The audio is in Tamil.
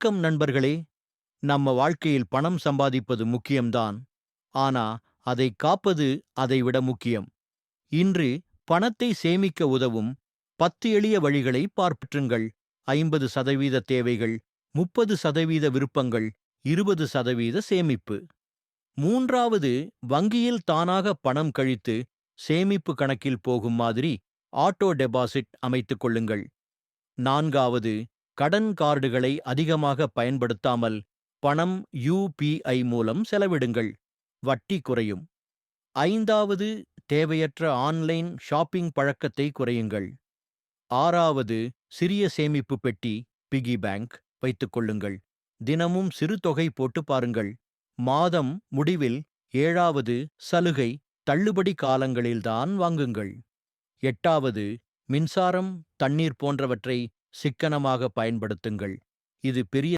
வணக்கம் நண்பர்களே. நம்ம வாழ்க்கையில் பணம் சம்பாதிப்பது முக்கியம்தான். ஆனா அதை காப்பது அதைவிட முக்கியம். இன்று பணத்தை சேமிக்க உதவும் பத்து எளிய வழிகளை பார்ப்பற்றுங்கள். ஐம்பது சதவீத தேவைகள் முப்பது சதவீத விருப்பங்கள் இருபது சதவீத சேமிப்பு. மூன்றாவது வங்கியில் தானாக பணம் கழித்து சேமிப்பு கணக்கில் போகும் மாதிரி ஆட்டோ டெபாசிட் அமைத்துக் கொள்ளுங்கள். நான்காவது கடன் கார்டுகளை அதிகமாக பயன்படுத்தாமல் பணம் யுபிஐ மூலம் செலவிடுங்கள். வட்டி குறையும். ஐந்தாவது தேவையற்ற ஆன்லைன் ஷாப்பிங் பழக்கத்தை குறையுங்கள். ஆறாவது சிறிய சேமிப்பு பெட்டி பிகி பேங்க் வைத்துக் கொள்ளுங்கள். தினமும் சிறு தொகை போட்டு பாருங்கள். மாதம் முடிவில் ஏழாவது சலுகை தள்ளுபடி காலங்களில்தான் வாங்குங்கள். எட்டாவது மின்சாரம் தண்ணீர் போன்றவற்றை சிக்கனமாக பயன்படுத்துங்கள். இது பெரிய